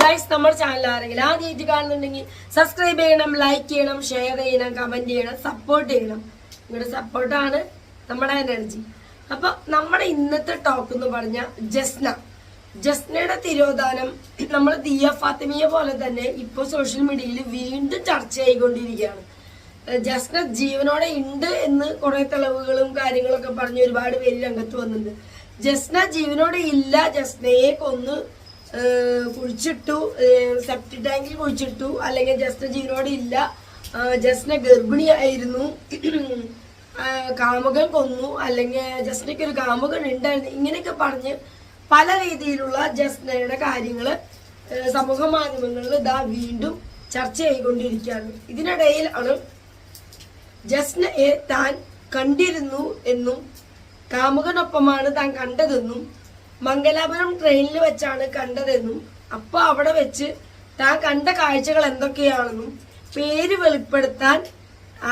Guys നമ്മുടെ channel ആരെങ്കിലും ആദ്യമായിട്ട് കാണുന്നുണ്ടെങ്കിൽ സബ്സ്ക്രൈബ് ചെയ്യണം ലൈക്ക് ചെയ്യണം ഷെയർ ചെയ്യണം കമന്റ് ചെയ്യണം സപ്പോർട്ട് ചെയ്യണം. നിങ്ങളുടെ സപ്പോർട്ടാണ് നമ്മുടെ എനർജി അപ്പൊ നമ്മുടെ ഇന്നത്തെ ടോക്ക് എന്ന് പറഞ്ഞ ജസ്ന. ജസ്നയുടെ തിരോധാനം നമ്മൾ ദിയ ഫാത്തിമിയെ പോലെ തന്നെ ഇപ്പോൾ സോഷ്യൽ മീഡിയയിൽ വീണ്ടും ചർച്ച ചെയ്തുകൊണ്ടിരിക്കുകയാണ്. ജസ്ന ജീവനോടെ ഉണ്ട് എന്ന് കുറെ തെളിവുകളും കാര്യങ്ങളൊക്കെ പറഞ്ഞ് ഒരുപാട് പേര് രംഗത്ത് വന്നിട്ടുണ്ട്. ജസ്ന ജീവനോടെ ഇല്ല ജസ്നയെ കൊന്ന് കുഴിച്ചിട്ടു സെപ്റ്റി ടാങ്കിൽ കുഴിച്ചിട്ടു അല്ലെങ്കിൽ ജസ്റ്റ് ജീവനോടെ ഇല്ല. ജസ്റ്റിനെ ഗർഭിണിയായിരുന്നു. കാമുകൻ കൊന്നു. അല്ലെങ്കിൽ ജസ്റ്റിനൊക്കെ ഒരു കാമുകൻ ഉണ്ടായിരുന്നു. ഇങ്ങനെയൊക്കെ പറഞ്ഞ് പല രീതിയിലുള്ള ജസ്നയുടെ കാര്യങ്ങൾ സമൂഹ മാധ്യമങ്ങളിൽ ഇതാ വീണ്ടും ചർച്ച ചെയ്തുകൊണ്ടിരിക്കുകയാണ്. ഇതിനിടയിൽ ആണ് ജസ്നയെ താൻ കണ്ടിരുന്നു എന്നും കാമുകനൊപ്പമാണ് താൻ കണ്ടതെന്നും മംഗലാപുരം ട്രെയിനിൽ വെച്ചാണ് കണ്ടതെന്നും അപ്പൊ അവിടെ വെച്ച് താൻ കണ്ട കാഴ്ചകൾ എന്തൊക്കെയാണെന്നും പേര് വെളിപ്പെടുത്താൻ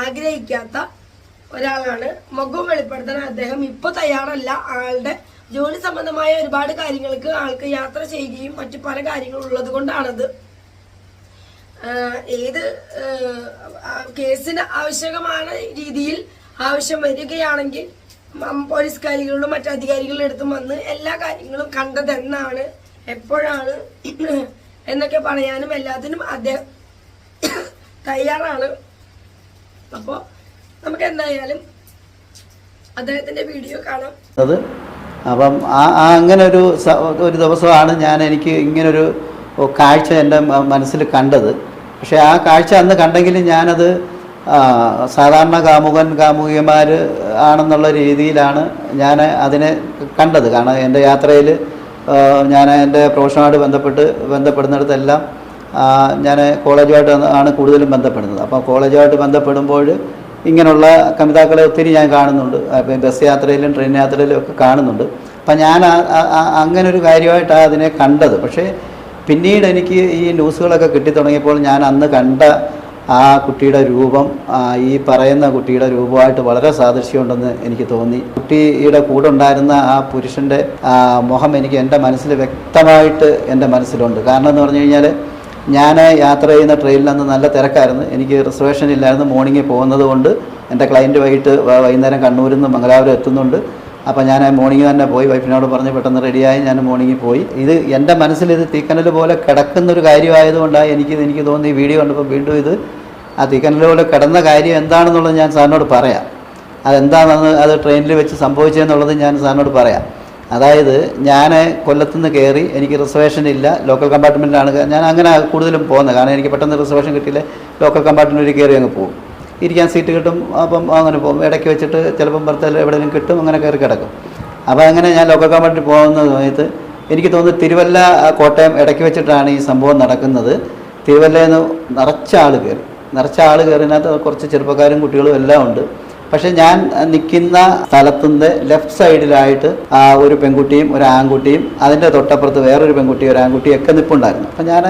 ആഗ്രഹിക്കാത്ത ഒരാളാണ്. മുഖം വെളിപ്പെടുത്താൻ അദ്ദേഹം ഇപ്പൊ തയ്യാറല്ല. ആളുടെ ജോലി സംബന്ധമായ ഒരുപാട് കാര്യങ്ങൾക്ക് ആൾക്ക് യാത്ര ചെയ്യുകയും മറ്റു പല കാര്യങ്ങളും ഉള്ളത് കൊണ്ടാണത്. ഏത് കേസിന് ആവശ്യകമായ രീതിയിൽ ആവശ്യം വരികയാണെങ്കിൽ മം- കാര്യങ്ങളും മറ്റു അധികാരികളുടെ അടുത്തും വന്ന് എല്ലാ കാര്യങ്ങളും കണ്ടതെന്നാണ് എപ്പോഴാണ് എന്നൊക്കെ പറയാനും എല്ലാത്തിനും അദ്ദേഹം തയ്യാറാണ്. അപ്പോൾ നമുക്ക് എന്തായാലും അദ്ദേഹത്തിന്റെ വീഡിയോ കാണാം. അത് അപ്പം ആ ആ അങ്ങനെ ഒരു ഒരു ദിവസമാണ് ഞാൻ എനിക്ക് ഇങ്ങനൊരു കാഴ്ച എന്റെ മനസ്സിൽ കണ്ടത്. പക്ഷേ ആ കാഴ്ച അന്ന് കണ്ടെങ്കിലും ഞാനത് സാധാരണ കാമുകൻ കാമുകിമാർ ആണെന്നുള്ള രീതിയിലാണ് ഞാൻ അതിനെ കണ്ടത്. കാരണം എന്റെ യാത്രയിൽ ഞാൻ എന്റെ പ്രൊഫഷനുമായിട്ട് ബന്ധപ്പെട്ട് ബന്ധപ്പെടുന്നിടത്തെല്ലാം ഞാൻ കോളേജുമായിട്ട് ആണ് കൂടുതലും ബന്ധപ്പെടുന്നത്. അപ്പോൾ കോളേജുമായിട്ട് ബന്ധപ്പെടുമ്പോൾ ഇങ്ങനെയുള്ള കവിതാക്കളെ ഒത്തിരി ഞാൻ കാണുന്നുണ്ട്. അപ്പം ബസ് യാത്രയിലും ട്രെയിൻ യാത്രയിലും ഒക്കെ കാണുന്നുണ്ട്. അപ്പം ഞാൻ അങ്ങനെ ഒരു കാര്യമായിട്ടാണ് അതിനെ കണ്ടത്. പക്ഷേ പിന്നീട് എനിക്ക് ഈ ന്യൂസുകളൊക്കെ കിട്ടിത്തുടങ്ങിയപ്പോൾ ഞാൻ അന്ന് കണ്ട ആ കുട്ടിയുടെ രൂപം ഈ പറയുന്ന കുട്ടിയുടെ രൂപമായിട്ട് വളരെ സാദൃശ്യമുണ്ടെന്ന് എനിക്ക് തോന്നി. കുട്ടിയുടെ കൂടെ ഉണ്ടായിരുന്ന ആ പുരുഷന്റെ മുഖം എനിക്ക് എന്റെ മനസ്സിൽ വ്യക്തമായിട്ട് എന്റെ മനസ്സിലുണ്ട്. കാരണം എന്ന് പറഞ്ഞു കഴിഞ്ഞാൽ ഞാൻ യാത്ര ചെയ്യുന്ന ട്രെയിനിൽ അന്ന് നല്ല തിരക്കായിരുന്നു. എനിക്ക് റിസർവേഷൻ ഇല്ലായിരുന്നു. മോർണിംഗിൽ പോകുന്നത് കൊണ്ട് എന്റെ ക്ലയന്റ് വൈകിട്ട് വൈകുന്നേരം കണ്ണൂരിൽ നിന്ന് മംഗലാപുരം എത്തുന്നുണ്ട്. അപ്പോൾ ഞാൻ മോർണിംഗ് തന്നെ പോയി വൈഫിനോട് പറഞ്ഞ് പെട്ടെന്ന് റെഡിയായി ഞാൻ മോർണിംഗിൽ പോയി. ഇത് എന്റെ മനസ്സിൽ ഇത് തീക്കനൽ പോലെ കിടക്കുന്ന ഒരു കാര്യമായതുകൊണ്ടാണ് എനിക്ക് എനിക്ക് തോന്നി ഈ വീഡിയോ കണ്ടപ്പോൾ വീണ്ടും ഇത് ആ തീക്കനൽ പോലെ കിടന്ന കാര്യം എന്താണെന്നുള്ളത് ഞാൻ സാറിനോട് പറയാം. അതെന്താണെന്ന് അത് ട്രെയിനിൽ വെച്ച് സംഭവിച്ചതെന്നുള്ളത് ഞാൻ സാറിനോട് പറയാം. അതായത് ഞാൻ കൊല്ലത്തുനിന്ന് കയറി എനിക്ക് റിസർവേഷൻ ഇല്ല ലോക്കൽ കമ്പാർട്ട്മെന്റിലാണ് ഞാൻ അങ്ങനെ കൂടുതലും പോകുന്നത്. കാരണം എനിക്ക് പെട്ടെന്ന് റിസർവേഷൻ കിട്ടിയില്ല ലോക്കൽ കമ്പാർട്ട്മെന്റിൽ കയറി അങ്ങ് പോകും. ഇരിക്കാൻ സീറ്റ് കിട്ടും അപ്പം അങ്ങനെ പോകും. ഇടയ്ക്ക് വെച്ചിട്ട് ചിലപ്പം പുറത്ത് എവിടെയെങ്കിലും കിട്ടും അങ്ങനെ കയറി കിടക്കും. അപ്പോൾ അങ്ങനെ ഞാൻ ലോക്കൽ കമ്പാർട്ട്മെന്റിൽ പോകുന്ന സമയത്ത് എനിക്ക് തോന്നുന്നു തിരുവല്ല കോട്ടയം ഇടയ്ക്ക് വെച്ചിട്ടാണ് ഈ സംഭവം നടക്കുന്നത്. തിരുവല്ലയിൽ നിന്ന് നിറച്ച ആൾ കയറി. നിറച്ച ആൾ കയറിനകത്ത് കുറച്ച് ചെറുപ്പക്കാരും കുട്ടികളും എല്ലാം ഉണ്ട്. പക്ഷേ ഞാൻ നിൽക്കുന്ന സ്ഥലത്തിന്റെ ലെഫ്റ്റ് സൈഡിലായിട്ട് ആ ഒരു പെൺകുട്ടിയും ഒരു ആൺകുട്ടിയും അതിന്റെ തൊട്ടപ്പുറത്ത് വേറൊരു പെൺകുട്ടിയും ഒരു ആൺകുട്ടിയും ഒക്കെ നിൽപ്പുണ്ടായിരുന്നു അപ്പം ഞാൻ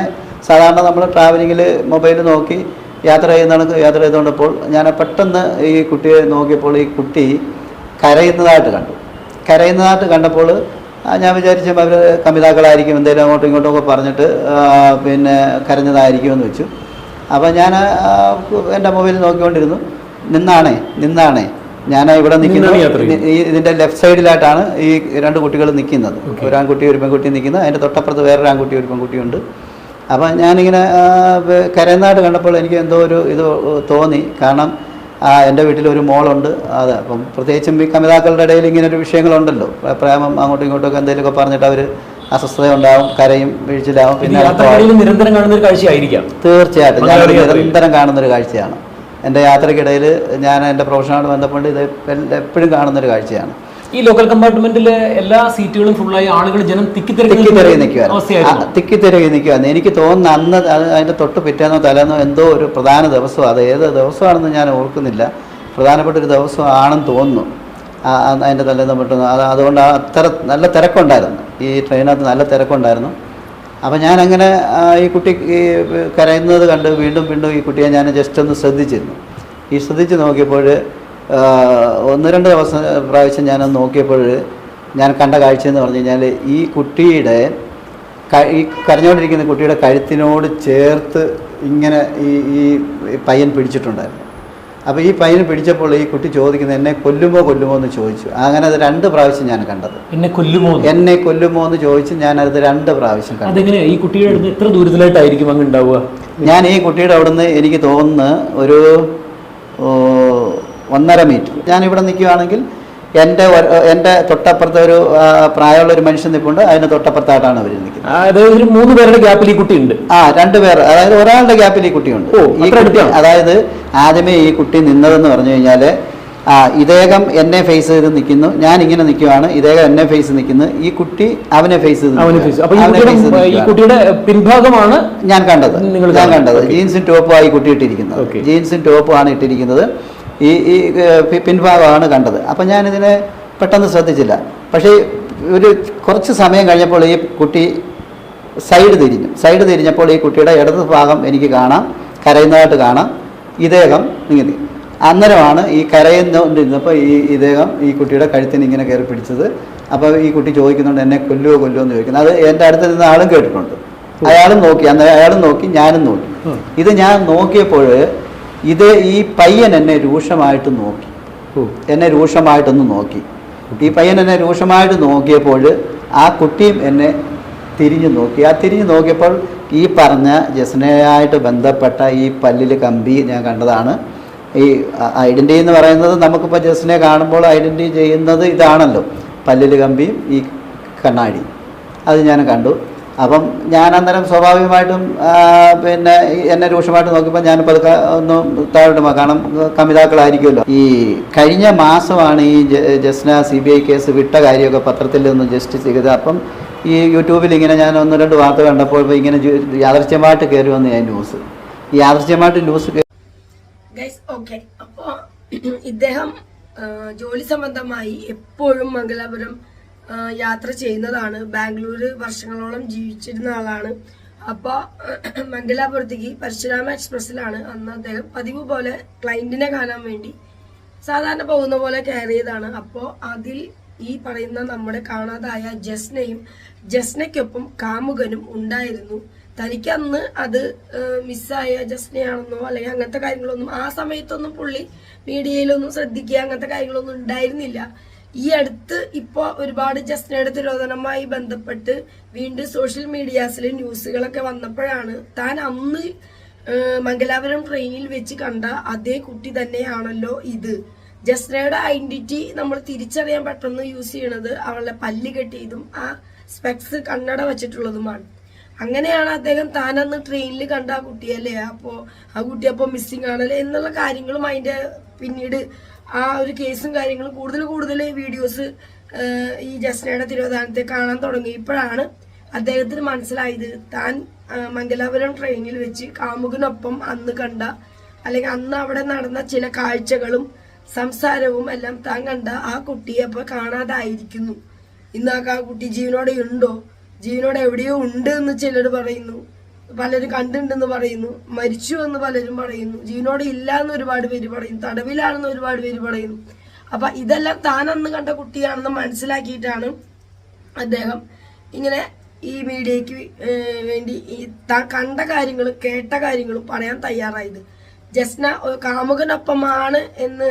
സാധാരണ നമ്മൾ ട്രാവലിങ്ങിൽ മൊബൈൽ നോക്കി യാത്ര ചെയ്യുന്ന യാത്ര ചെയ്തുകൊണ്ടപ്പോൾ ഞാൻ പെട്ടെന്ന് ഈ കുട്ടിയെ നോക്കിയപ്പോൾ ഈ കുട്ടി കരയുന്നതായിട്ട് കണ്ടു. കരയുന്നതായിട്ട് കണ്ടപ്പോൾ ഞാൻ വിചാരിച്ചു അവർ കമിതാക്കളായിരിക്കും എന്തെങ്കിലും അങ്ങോട്ടും ഇങ്ങോട്ടും ഒക്കെ പറഞ്ഞിട്ട് പിന്നെ കരഞ്ഞതായിരിക്കും എന്ന് വെച്ചു അപ്പോൾ ഞാൻ എന്റെ മൊബൈൽ നോക്കിക്കൊണ്ടിരുന്നു. നിന്നാണേ നിന്നാണേ. ഞാൻ ഇവിടെ നിൽക്കുന്നു. ഈ ഇതിന്റെ ലെഫ്റ്റ് സൈഡിലായിട്ടാണ് ഈ രണ്ട് കുട്ടികൾ നിൽക്കുന്നത്. ഒരു ആൺകുട്ടി ഒരു പെൺകുട്ടി നിൽക്കുന്നത്. അതിന്റെ തൊട്ടപ്പുറത്ത് വേറൊരു ആൺകുട്ടി ഒരു പെൺകുട്ടിയുണ്ട്. അപ്പം ഞാനിങ്ങനെ കരയനാട് കണ്ടപ്പോൾ എനിക്ക് എന്തോ ഒരു ഇത് തോന്നി. കാരണം എന്റെ വീട്ടിൽ ഒരു മോളുണ്ട്. അതെ അപ്പം പ്രത്യേകിച്ചും ഈ കമിതാക്കളുടെ ഇടയിൽ ഇങ്ങനെ ഒരു വിഷയങ്ങളുണ്ടല്ലോ. പ്ര- പ്രേമം അങ്ങോട്ടും ഇങ്ങോട്ടും എന്തെങ്കിലുമൊക്കെ പറഞ്ഞിട്ട് അവർ അസ്വസ്ഥത ഉണ്ടാവും കരയും വീഴ്ചയിലാവും. പിന്നെ നിരന്തരം കാണുന്ന ഒരു കാഴ്ചയായിരിക്കാം. തീർച്ചയായിട്ടും. ഞാൻ. നിരന്തരം കാണുന്നൊരു കാഴ്ചയാണ്. എന്റെ യാത്രക്കിടയിൽ ഞാൻ എന്റെ പ്രൊഫഷനോട് ബന്ധപ്പെട്ട് ഇത് എപ്പോഴും കാണുന്നൊരു കാഴ്ചയാണ്. ഈ ലോക്കൽ കമ്പാർട്ട്മെന്റിലെ എല്ലാ സീറ്റുകളും ഫുള്ളായി ആളുകൾ ജനം തിക്കിത്തിരക്കി നിൽക്കുകയാണ്. തിക്കിത്തിരക്കി നിൽക്കുകയാണ് തിക്കി തിരകി നിൽക്കുവായിരുന്നു എനിക്ക് തോന്നുന്നു അന്ന് അതിന്റെ തൊട്ട് പിറ്റേന്നോ തലേന്നോ എന്തോ ഒരു പ്രധാന ദിവസം അത് ഏത് ദിവസമാണെന്ന് ഞാൻ ഓർക്കുന്നില്ല. പ്രധാനപ്പെട്ട ഒരു ദിവസം ആണെന്ന് തോന്നുന്നു. അതിന്റെ തലേന്ന് പെട്ടെന്ന് അത് അതുകൊണ്ട് ആ അത്ര നല്ല തിരക്കുണ്ടായിരുന്നു. ഈ ട്രെയിനകത്ത് നല്ല തിരക്കുണ്ടായിരുന്നു. അപ്പം ഞാനങ്ങനെ അങ്ങനെ ഈ കുട്ടി ഈ കരയുന്നത് കണ്ട് വീണ്ടും വീണ്ടും ഈ കുട്ടിയെ ഞാൻ ജസ്റ്റ് ഒന്ന് ശ്രദ്ധിച്ചിരുന്നു. ഈ ശ്രദ്ധിച്ച് നോക്കിയപ്പോൾ ഒന്ന് രണ്ട് ദിവസം പ്രാവശ്യം ഞാൻ നോക്കിയപ്പോൾ ഞാൻ കണ്ട കാഴ്ച എന്ന് പറഞ്ഞു കഴിഞ്ഞാൽ ഈ കുട്ടിയുടെ ഈ കരഞ്ഞുകൊണ്ടിരിക്കുന്ന കുട്ടിയുടെ കഴുത്തിനോട് ചേർത്ത് ഇങ്ങനെ ഈ ഈ പയ്യൻ പിടിച്ചിട്ടുണ്ടായിരുന്നു. അപ്പോൾ ഈ പയ്യൻ പിടിച്ചപ്പോൾ ഈ കുട്ടി ചോദിക്കുന്നത് എന്നെ കൊല്ലുമോ കൊല്ലുമോ? എന്ന് ചോദിച്ചു. അങ്ങനെ അത് രണ്ട് പ്രാവശ്യം ഞാൻ കണ്ടത്. എന്നെ കൊല്ലുമോ? എന്നെ. കൊല്ലുമോ? എന്ന് ചോദിച്ചു ഞാൻ അത് രണ്ട് പ്രാവശ്യം കണ്ടു. ഈ കുട്ടിയുടെ അടുത്ത് എത്ര ദൂരത്തിലായിട്ടായിരിക്കും അങ്ങ് ഉണ്ടാവുക? ഞാൻ ഈ കുട്ടിയുടെ അവിടുന്ന് എനിക്ക് തോന്നുന്നു ഒരു ഒന്നര മീറ്റർ ഞാൻ ഇവിടെ നിൽക്കുകയാണെങ്കിൽ എന്റെ എന്റെ തൊട്ടപ്പുറത്തെ ഒരു പ്രായമുള്ള ഒരു മനുഷ്യൻ നിൽപ്പുണ്ട്. അതിന് തൊട്ടപ്പുറത്തായിട്ടാണ് അവർ നിൽക്കുന്നത്. അതായത് ഒരു മൂന്ന് പേരുടെ ഗ്യാപ്പിൽ ഈ കുട്ടിയുണ്ട് ആ രണ്ട് പേർ. അതായത് ഒരാളുടെ ഗ്യാപ്പിൽ ഈ കുട്ടിയുണ്ട് ഓ, ഈ കുട്ടി അതായത് ആദ്യമേ ഈ കുട്ടി നിന്നതെന്ന് പറഞ്ഞു കഴിഞ്ഞാൽ ആ ഇദ്ദേഹം എന്നെ ഫേസ് ചെയ്ത് നിൽക്കുന്നു. ഞാൻ ഇങ്ങനെ നിൽക്കുവാണ് ഇദ്ദേഹം എന്നെ ഫേസ് നിൽക്കുന്നു. ഈ കുട്ടി അവനെ ഫേസ് ചെയ്ത് കുട്ടിയുടെ പിൻഭാഗമാണ് ഞാൻ കണ്ടത്. ഞാൻ കണ്ടത്. ജീൻസും ടോപ്പും ആയി കുട്ടി ഇട്ടിരിക്കുന്നത്. ജീൻസും ടോപ്പും ആണ് ഇട്ടിരിക്കുന്നത്. ഈ ഈ പിൻഭാഗമാണ് കണ്ടത്. അപ്പം ഞാനിതിനെ പെട്ടെന്ന് ശ്രദ്ധിച്ചില്ല. പക്ഷേ ഒരു കുറച്ച് സമയം കഴിഞ്ഞപ്പോൾ ഈ കുട്ടി സൈഡ് തിരിഞ്ഞു. സൈഡ് തിരിഞ്ഞപ്പോൾ ഈ കുട്ടിയുടെ ഇടത് ഭാഗം എനിക്ക് കാണാം. കരയുന്നതായിട്ട് കാണാം. ഇദ്ദേഹം ഇങ്ങനെ അന്നേരമാണ് ഈ കരയുന്നോണ്ടിരുന്നപ്പോൾ ഈ ഇദ്ദേഹം ഈ കുട്ടിയുടെ കഴുത്തിന് ഇങ്ങനെ കയറി പിടിച്ചത്. അപ്പോൾ ഈ കുട്ടി ചോദിക്കുന്നുണ്ട് എന്നെ കൊല്ലുവോ കൊല്ലുവോ? എന്ന് ചോദിക്കുന്നത് അത് എന്റെ അടുത്ത് നിന്ന് ആളും കേട്ടിട്ടുണ്ട്. അയാളും നോക്കി. അന്നേരം അയാളും നോക്കി ഞാനും നോക്കി. ഇത് ഞാൻ നോക്കിയപ്പോൾ ഇത് ഈ പയ്യൻ എന്നെ രൂക്ഷമായിട്ട് നോക്കി. എന്നെ രൂക്ഷമായിട്ടൊന്ന് നോക്കി. ഈ പയ്യൻ എന്നെ രൂക്ഷമായിട്ട് നോക്കിയപ്പോൾ ആ കുട്ടിയും എന്നെ തിരിഞ്ഞു നോക്കി. ആ തിരിഞ്ഞു നോക്കിയപ്പോൾ ഈ പറഞ്ഞ ജസ്നയായിട്ട് ബന്ധപ്പെട്ട ഈ പല്ലിൽ കമ്പി ഞാൻ കണ്ടതാണ്. ഈ ഐഡന്റി എന്ന് പറയുന്നത് നമുക്കിപ്പോൾ ജസ്നെ കാണുമ്പോൾ ഐഡന്റി ചെയ്യുന്നത് ഇതാണല്ലോ. പല്ലിൽ കമ്പിയും ഈ കണ്ണാടി. അത് ഞാൻ കണ്ടു. അപ്പം ഞാൻ അന്നേരം സ്വാഭാവികമായിട്ടും പിന്നെ എന്നെ രൂക്ഷമായിട്ട് നോക്കിയപ്പോൾ ഞാൻ പതുക്കെ ഒന്ന് താഴോട്ട് കാരണം കമിതാക്കളായിരിക്കുമല്ലോ. ഈ കഴിഞ്ഞ മാസമാണ് ഈ Jasna C B I case വിട്ട കാര്യമൊക്കെ പത്രത്തിൽ ഒന്ന് ജസ്റ്റ് ചെയ്തത്. അപ്പം ഈ യൂട്യൂബിൽ ഇങ്ങനെ ഞാൻ ഒന്ന് രണ്ട് വാർത്ത കണ്ടപ്പോൾ ഇങ്ങനെ യാദർശ്യമായിട്ട് കയറി വന്നു ഞാൻ ന്യൂസ്. ഈ യാദർശ്യമായിട്ട് ന്യൂസ് ഇദ്ദേഹം ജോലി സംബന്ധമായി എപ്പോഴും മംഗലാപുരം യാത്ര ചെയ്യുന്നതാണ്. ബാംഗ്ലൂര് വർഷങ്ങളോളം ജീവിച്ചിരുന്ന ആളാണ്. അപ്പോൾ മംഗലാപുരത്തേക്ക് പരശുരാമ എക്സ്പ്രസ്സിലാണ് അന്ന് അദ്ദേഹം പതിവ് പോലെ ക്ലയന്റിനെ കാണാൻ വേണ്ടി സാധാരണ പോകുന്ന പോലെ കയറിയതാണ്. അപ്പോൾ അതിൽ ഈ പറയുന്ന നമ്മുടെ കാണാതായ ജസ്നയും ജസ്നയ്ക്കൊപ്പം കാമുകനും ഉണ്ടായിരുന്നു. തനിക്കന്ന് അത് മിസ്സായ ജസ്നയാണെന്നോ അല്ലെങ്കിൽ അങ്ങനത്തെ കാര്യങ്ങളൊന്നും ആ സമയത്തൊന്നും പുള്ളി മീഡിയയിലൊന്നും ശ്രദ്ധിക്കുക അങ്ങനത്തെ കാര്യങ്ങളൊന്നും ഉണ്ടായിരുന്നില്ല. ഈ അടുത്ത് ഇപ്പോൾ ഒരുപാട് ജസ്നയുടെ തിരോധനവുമായി ബന്ധപ്പെട്ട് വീണ്ടും സോഷ്യൽ മീഡിയാസിൽ ന്യൂസുകളൊക്കെ വന്നപ്പോഴാണ് താൻ അന്ന് മംഗലാപുരം ട്രെയിനിൽ വെച്ച് കണ്ട അതേ കുട്ടി തന്നെയാണല്ലോ ഇത്. ജസ്നയുടെ ഐഡന്റിറ്റി നമ്മൾ തിരിച്ചറിയാൻ പെട്ടെന്ന് യൂസ് ചെയ്യണത് അവളുടെ പല്ല് കെട്ടിയതും ആ സ്പെക്സ് കണ്ണട വെച്ചിട്ടുള്ളതുമാണ്. അങ്ങനെയാണ് അദ്ദേഹം താനന്ന് ട്രെയിനിൽ കണ്ട ആ കുട്ടിയല്ലേ? അപ്പോൾ ആ കുട്ടി അപ്പോൾ മിസ്സിംഗ് ആണല്ലേ? എന്നുള്ള കാര്യങ്ങളും അതിന്റെ പിന്നീട് ആ ഒരു കേസും കാര്യങ്ങളും കൂടുതൽ കൂടുതൽ വീഡിയോസ് ഈ ജസ്നയുടെ തിരോധാനത്തെ കാണാൻ തുടങ്ങി. ഇപ്പോഴാണ് അദ്ദേഹത്തിന് മനസ്സിലായത്. താൻ മംഗലാപുരം ട്രെയിനിൽ വെച്ച് കാമുകനൊപ്പം അന്ന് കണ്ട അല്ലെങ്കിൽ അന്ന് അവിടെ നടന്ന ചില കാഴ്ചകളും സംസാരവും എല്ലാം താൻ കണ്ട ആ കുട്ടിയെ അപ്പൊ കാണാതായിരിക്കുന്നു. ഇന്ന് ആ കുട്ടി ജീവനോടെ ഉണ്ടോ? ജീവനോടെ എവിടെയോ ഉണ്ട് എന്ന് ചിലർ പറയുന്നു. പലരും കണ്ടിട്ടുണ്ടെന്ന് പറയുന്നു. മരിച്ചു എന്ന് പലരും പറയുന്നു. ജീവനോടെ ഇല്ല എന്ന് ഒരുപാട് പേര് പറയുന്നു. തടവിലാണെന്ന് ഒരുപാട് പേര് പറയുന്നു. അപ്പൊ ഇതെല്ലാം താൻ അന്ന് കണ്ട കുട്ടിയാണെന്ന് മനസ്സിലാക്കിയിട്ടാണ് അദ്ദേഹം ഇങ്ങനെ ഈ മീഡിയക്ക് വേണ്ടി താൻ കണ്ട കാര്യങ്ങളും കേട്ട കാര്യങ്ങളും പറയാൻ തയ്യാറായത്. ജസ്ന കാമുകനൊപ്പമാണ് എന്ന്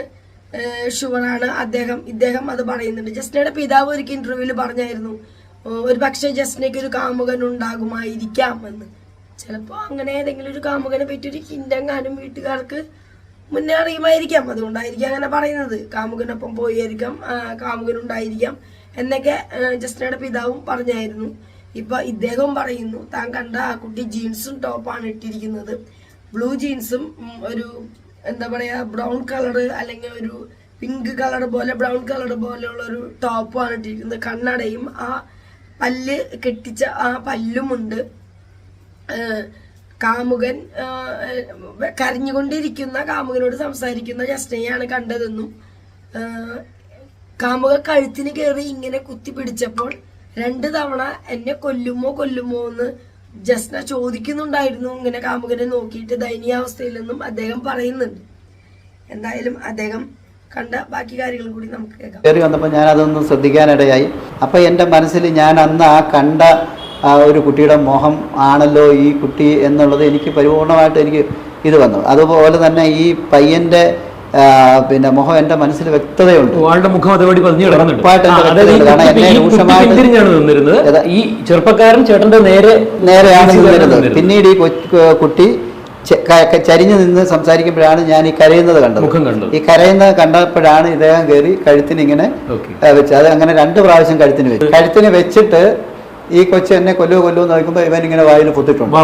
ഷുവറാണ് അദ്ദേഹം ഇദ്ദേഹം അത് പറയുന്നുണ്ട്. ജസ്നയുടെ പിതാവ് ഒരിക്കൽ ഇന്റർവ്യൂവിൽ പറഞ്ഞായിരുന്നു ഒരു പക്ഷേ ജസ്നയ്ക്ക് ഒരു കാമുകൻ ഉണ്ടാകുമായിരിക്കാം എന്ന്. ചിലപ്പോൾ അങ്ങനെ ഏതെങ്കിലും ഒരു കാമുകനെ പറ്റി ഒരു ഹിന്റെങ്ങാനും വീട്ടുകാർക്ക് മുന്നേ അറിയുമായിരിക്കാം. അതുകൊണ്ടായിരിക്കും അങ്ങനെ പറയുന്നത്. കാമുകനൊപ്പം പോയിരിക്കാം കാമുകനുണ്ടായിരിക്കാം എന്നൊക്കെ ജസ്റ്റിനയുടെ പിതാവും പറഞ്ഞായിരുന്നു. ഇപ്പൊ ഇദ്ദേഹവും പറയുന്നു താൻ കണ്ട ആ കുട്ടി ജീൻസും ടോപ്പാണ് ഇട്ടിരിക്കുന്നത്. ബ്ലൂ ജീൻസും ഒരു എന്താ പറയാ ബ്രൗൺ കളർ അല്ലെങ്കിൽ ഒരു പിങ്ക് കളർ പോലെ ബ്രൗൺ കളർ പോലെയുള്ള ഒരു ടോപ്പാണ് ഇട്ടിരിക്കുന്നത്. കണ്ണടയും ആ പല്ല് കെട്ടിച്ച ആ പല്ലുമുണ്ട്. കാമുകൻ കരഞ്ഞുകൊണ്ടിരിക്കുന്ന കാമുകനോട് സംസാരിക്കുന്ന ജസ്നയാണ് കണ്ടതെന്നും കാമുക കഴുത്തിന് കയറി ഇങ്ങനെ കുത്തി പിടിച്ചപ്പോൾ രണ്ട് തവണ എന്നെ കൊല്ലുമോ കൊല്ലുമോ എന്ന് ജസ്ന ചോദിക്കുന്നുണ്ടായിരുന്നു. ഇങ്ങനെ കാമുകനെ നോക്കിയിട്ട് ദയനീയാവസ്ഥയിലെന്നും അദ്ദേഹം പറയുന്നുണ്ട്. എന്തായാലും അദ്ദേഹം കണ്ട ബാക്കി കാര്യങ്ങളും കൂടി നമുക്ക് കേൾക്കാം. കയറി വന്നപ്പോൾ ഞാൻ അതൊന്നും ശ്രദ്ധിക്കാനിടയായി. അപ്പോൾ എന്റെ മനസ്സിൽ ഞാൻ അന്ന് ആ കണ്ട ആ, ഒരു കുട്ടിയുടെ മോഹം ആണല്ലോ ഈ കുട്ടി എന്നുള്ളത് എനിക്ക് പരിപൂർണമായിട്ട് എനിക്ക് ഇത് വന്നു. അതുപോലെ തന്നെ ഈ പയ്യന്റെ പിന്നെ മുഖം എന്റെ മനസ്സിൽ വ്യക്തതയുണ്ട്. ആളുടെ മുഖം അതേപടി പതിഞ്ഞു കിടക്കുന്നുണ്ട്. ഈ ചെറുപ്പക്കാരൻ ചേട്ടന്റെ നേരെ നേരെയാണ്. പിന്നീട് ഈ കുട്ടി ചരിഞ്ഞു നിന്ന് സംസാരിക്കുമ്പോഴാണ് ഞാൻ ഈ കരയുന്നത് കണ്ടത്. മുഖം കണ്ടത്. ഈ കരയുന്നത് കണ്ടപ്പോഴാണ് ഇദ്ദേഹം കയറി കഴുത്തിന് ഇങ്ങനെ. വെച്ച്. അത് അങ്ങനെ രണ്ട് പ്രാവശ്യം കഴുത്തിന് വെച്ചു. കഴുത്തിന് വെച്ചിട്ട് ഈ കൊച്ചു എന്നെ കൊല്ലോ കൊല്ലോ എന്ന് നോക്കുമ്പോൾ ഇവൻ ഇങ്ങനെ വായിൽ പൊത്തിട്ടുണ്ട്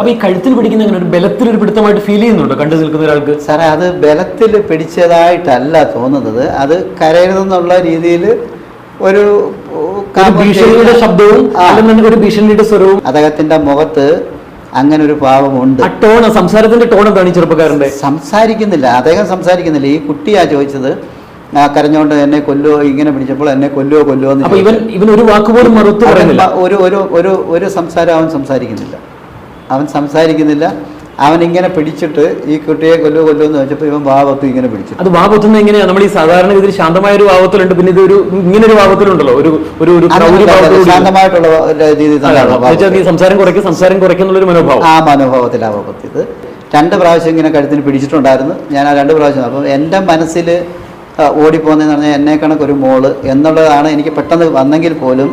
അപ്പൊ ഈ കഴുത്തിൽ പിടിക്കുന്ന ഒരു ബലത്തിൽ ഒരു പിടുത്തമായിട്ട് ഫീൽ ചെയ്യുന്നുണ്ടോ? കണ്ടു നിൽക്കുന്ന ഒരാൾക്ക്? സാറേ അത് ബലത്തിൽ പിടിച്ചതായിട്ടല്ല തോന്നുന്നത്. അത് കരയരുതെന്നുള്ള രീതിയിൽ ഒരു ഭീഷണിയുടെ ശബ്ദവും. ഒരു ഭീഷണിയുടെ സ്വരവും. അദ്ദേഹത്തിന്റെ മുഖത്ത് അങ്ങനെ ഒരു പാവമുണ്ട് ടോൺ സംസാരത്തിന്റെ ടോൺ എന്താണ് ചെറുപ്പക്കാരന്റെ സംസാരിക്കുന്നില്ല. അദ്ദേഹം സംസാരിക്കുന്നില്ല. ഈ കുട്ടിയാ ചോദിച്ചത്. ആ, കരഞ്ഞോണ്ട് എന്നെ കൊല്ലുവോ ഇങ്ങനെ പിടിച്ചപ്പോൾ എന്നെ കൊല്ലുവോ കൊല്ലുവോ എന്ന് ഇവൻ ഇവൻ ഒരു വാക്കുപോലും മറുത്തു പറയുന്നില്ല. ഒരു ഒരു ഒരു ഒരു സംസാരം അവൻ സംസാരിക്കുന്നില്ല. അവൻ സംസാരിക്കുന്നില്ല. അവൻ ഇങ്ങനെ പിടിച്ചിട്ട് ഈ കുട്ടിയെ കൊല്ലുവോ കൊല്ലുവോ എന്ന് വെച്ചപ്പോൾ ഇവൻ ഭാവത്ത് ഇങ്ങനെ പിടിച്ചു. അത് വാപത്തുന്ന എങ്ങനെയാ? നമ്മൾ ഈ സാധാരണ ഇതിൽ ശാന്തമായ ഒരു വാവത്തിലുണ്ട് പിന്നെ ഇത് ഒരു ഇങ്ങനെ ഒരു വാവത്തിലുണ്ടല്ലോ ഒരു ഒരു ഒരു ശാന്തമായിട്ടുള്ള ഒരു രീതിയിൽ നീ സംസാരം കുറയ്ക്കും സംസാരം കുറയ്ക്കുന്നുള്ളൊരു മനോഭാവം. ആ മനോഭാവത്തിലാണ് ഇത്. രണ്ട് പ്രാവശ്യം ഇങ്ങനെ കഴുത്തിന് പിടിച്ചിട്ടുണ്ടായിരുന്നു. ഞാൻ ആ രണ്ട് പ്രാവശ്യം. അപ്പം എന്റെ മനസ്സിൽ ഓടിപ്പോകുന്നതെന്ന് പറഞ്ഞാൽ എന്നെ കണക്കൊരു മോൾ എന്നുള്ളതാണ് എനിക്ക് പെട്ടെന്ന് വന്നെങ്കിൽ പോലും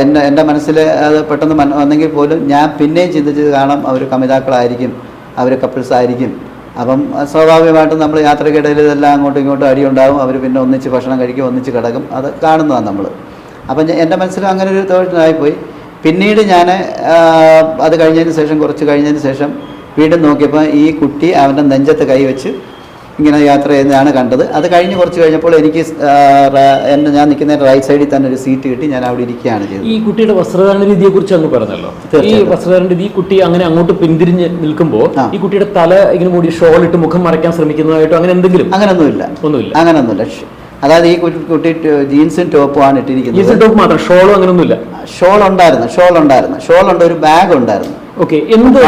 എന്റെ എന്റെ മനസ്സിൽ അത് പെട്ടെന്ന് വന്നെങ്കിൽ പോലും ഞാൻ പിന്നെയും ചിന്തിച്ചത് കാണാം അവർ കമിതാക്കളായിരിക്കും അവർ കപ്പിൾസ് ആയിരിക്കും. അപ്പം സ്വാഭാവികമായിട്ടും നമ്മൾ യാത്രക്കിടയിൽ ഇതെല്ലാം അങ്ങോട്ടും ഇങ്ങോട്ടും അടിയുണ്ടാകും അവർ പിന്നെ ഒന്നിച്ച് ഭക്ഷണം കഴിക്കും ഒന്നിച്ച് കിടക്കും അത് കാണുന്നതാണ് നമ്മൾ. അപ്പം എന്റെ മനസ്സിലും അങ്ങനെ ഒരു തോട്ടിലായിപ്പോയി പിന്നീട് ഞാൻ അത് കഴിഞ്ഞതിന് ശേഷം കുറച്ച് കഴിഞ്ഞതിന് ശേഷം വീണ്ടും നോക്കിയപ്പോൾ ഈ കുട്ടി അവന്റെ നെഞ്ചത്ത് കൈവച്ച് ഇങ്ങനെ യാത്ര ചെയ്യുന്നതാണ് കണ്ടത്. അത് കഴിഞ്ഞ് കുറച്ച് കഴിഞ്ഞപ്പോൾ എനിക്ക് എന്റെ ഞാൻ നിൽക്കുന്ന റൈറ്റ് സൈഡിൽ തന്നെ ഒരു സീറ്റ് കിട്ടി. ഞാൻ അവിടെ ഇരിക്കുകയാണ് ചെയ്തത്. ഈ കുട്ടിയുടെ വസ്ത്രധാരണ രീതിയെ കുറിച്ച് അങ്ങ് പറഞ്ഞല്ലോ. ഈ വസ്ത്രധാരണ രീതി കുട്ടി അങ്ങനെ അങ്ങോട്ട് പിന്തിരിഞ്ഞ് നിൽക്കുമ്പോൾ ഈ കുട്ടിയുടെ തല ഇങ്ങനെ മൂടി ഷോൾ ഇട്ട് മുഖം മറയ്ക്കാൻ ശ്രമിക്കുന്നതായിട്ടോ അങ്ങനെ എന്തെങ്കിലും? അങ്ങനൊന്നുമില്ല. ഒന്നുമില്ല. അങ്ങനെ ഒന്നുമില്ല അതായത് ഈ കുട്ടി ജീൻസും ടോപ്പുമാണ് ഇട്ടിരിക്കുന്നത്. ഇട്ടിരിക്കുന്നത് ടോപ്പ് മാത്രം. ഷോളോ അങ്ങനെയൊന്നുമില്ല ഷോൾ ഉണ്ടായിരുന്നു ഷോൾ ഉണ്ടായിരുന്നു ഷോൾ ഉണ്ട് ഒരു ബാഗ് ഉണ്ടായിരുന്നു ഓക്കെ എന്ത്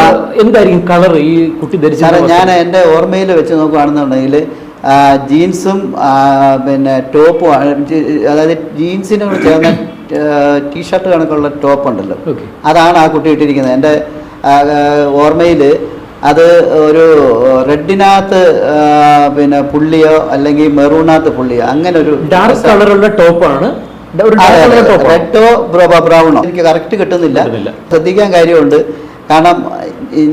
എന്തായിരിക്കും കളർ ഈ കുട്ടി ധരിച്ചത് ഞാൻ എന്റെ ഓർമ്മയിൽ വെച്ച് നോക്കുകയാണെന്നുണ്ടെങ്കിൽ ജീൻസും പിന്നെ ടോപ്പും അതായത് ജീൻസിനോട് ചേർന്ന ടീഷർട്ട് കണക്കുള്ള ടോപ്പ് ഉണ്ടല്ലോ അതാണ് ആ കുട്ടി ഇട്ടിരിക്കുന്നത്. എന്റെ ഓർമ്മയിൽ അത് ഒരു റെഡിനകത്ത് പിന്നെ പുള്ളിയോ അല്ലെങ്കിൽ മെറൂണാത്ത് പുള്ളിയോ അങ്ങനെ ഒരു ഡാർക്ക് കളറുള്ള ടോപ്പാണ്. റെഡോ ബ്രൗണോ? എനിക്ക് കറക്റ്റ് കിട്ടുന്നില്ല. ശ്രദ്ധിക്കാൻ കാര്യമുണ്ട്. കാരണം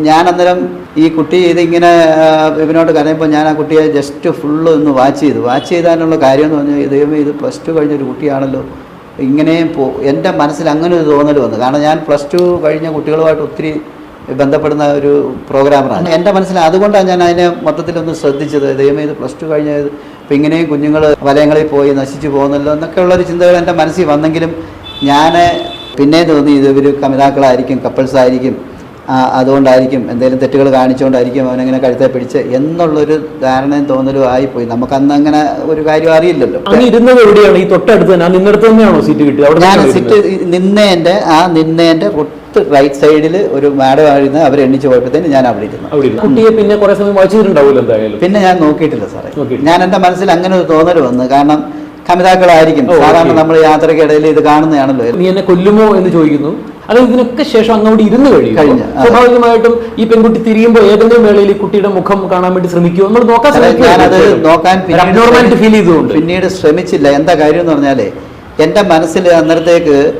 ഞാൻ അന്നേരം ഈ കുട്ടി ഇതിങ്ങനെ ഇവനോട് കരയുമ്പോൾ ഞാൻ ആ കുട്ടിയെ ജസ്റ്റ് ഫുള്ള് ഒന്ന് വാച്ച് ചെയ്തു. വാച്ച് ചെയ്താനുള്ള കാര്യം എന്ന് പറഞ്ഞാൽ ദൈവമേ ഇത് പ്ലസ് ടു കഴിഞ്ഞൊരു കുട്ടിയാണല്ലോ. ഇങ്ങനെയും പോ എന്റെ മനസ്സിൽ അങ്ങനെ ഒരു തോന്നൽ വന്നു. കാരണം ഞാൻ പ്ലസ് ടു കഴിഞ്ഞ കുട്ടികളുമായിട്ട് ഒത്തിരി ബന്ധപ്പെടുന്ന ഒരു പ്രോഗ്രാമറാണ് എന്റെ മനസ്സിൽ അതുകൊണ്ടാണ് ഞാൻ അതിനെ മൊത്തത്തിലൊന്ന് ശ്രദ്ധിച്ചത്. ദൈവമേ ഇത് പ്ലസ് ടു കഴിഞ്ഞ ഇപ്പം ഇങ്ങനെയും കുഞ്ഞുങ്ങൾ വലയങ്ങളിൽ പോയി നശിച്ചു പോകുന്നല്ലോ എന്നൊക്കെയുള്ളൊരു ചിന്തകൾ എന്റെ മനസ്സിൽ വന്നെങ്കിലും ഞാൻ പിന്നെ തോന്നി ഇത് ഇവർ കമിതാക്കളായിരിക്കും കപ്പിൾസ് ആയിരിക്കും. അതുകൊണ്ടായിരിക്കും എന്തെങ്കിലും തെറ്റുകൾ കാണിച്ചുകൊണ്ടായിരിക്കും അവനങ്ങനെ കഴുത്തെ പിടിച്ച് എന്നുള്ളൊരു ധാരണയും തോന്നലും ആയിപ്പോയി. നമുക്ക് അന്ന് അങ്ങനെ ഒരു കാര്യം അറിയില്ലല്ലോ. ഇരുന്നത് എവിടെയാണ്? ഈ തൊട്ടടുത്ത് തന്നെ. ആ നിന്നിടത്ത് തന്നെയാണോ സീറ്റ് കിട്ടിയത്? ഞാൻ സീറ്റ് ഇരുന്നത്? ആ നിന്നേന്റെ ഒട്ട് റൈറ്റ് സൈഡിൽ ഒരു മാഡം ആയിരുന്നു അവർ എണ്ണിച്ച് പോയപ്പോഴത്തേന് ഞാൻ അവിടെ ഇരുന്നു. കുട്ടിയെ പിന്നെ കുറെ സമയം വായിച്ചിട്ടുണ്ടാവില്ല എന്തായാലും? പിന്നെ ഞാൻ നോക്കിയിട്ടില്ല സാറേ. ഞാൻ എന്റെ മനസ്സിൽ അങ്ങനെ ഒരു തോന്നൽ വന്നു. കാരണം കമിതാക്കളായിരിക്കും. സാധാരണ. നമ്മൾ യാത്രക്കിടയിൽ ഇത് കാണുന്നതാണല്ലോ. നീ എന്നെ കൊല്ലുമോ എന്ന് ചോദിക്കുന്നു. അത് ഇതിനൊക്കെ ശേഷം അങ്ങോട്ട് ഇരുന്ന് കഴിയും സ്വാഭാവികമായിട്ടും ഈ പെൺകുട്ടി തിരിയുമ്പോൾ ഏതെങ്കിലും വേളയിൽ കുട്ടിയുടെ മുഖം കാണാൻ വേണ്ടി ശ്രമിക്കുമോ നമ്മൾ നോക്കാൻ ശ്രമിക്കും ഫീൽ ചെയ്തുകൊണ്ട് പിന്നീട് ശ്രമിച്ചില്ല എന്താ കാര്യം എന്ന് പറഞ്ഞാലേ എന്റെ മനസ്സിൽ അന്നേരത്തേക്ക്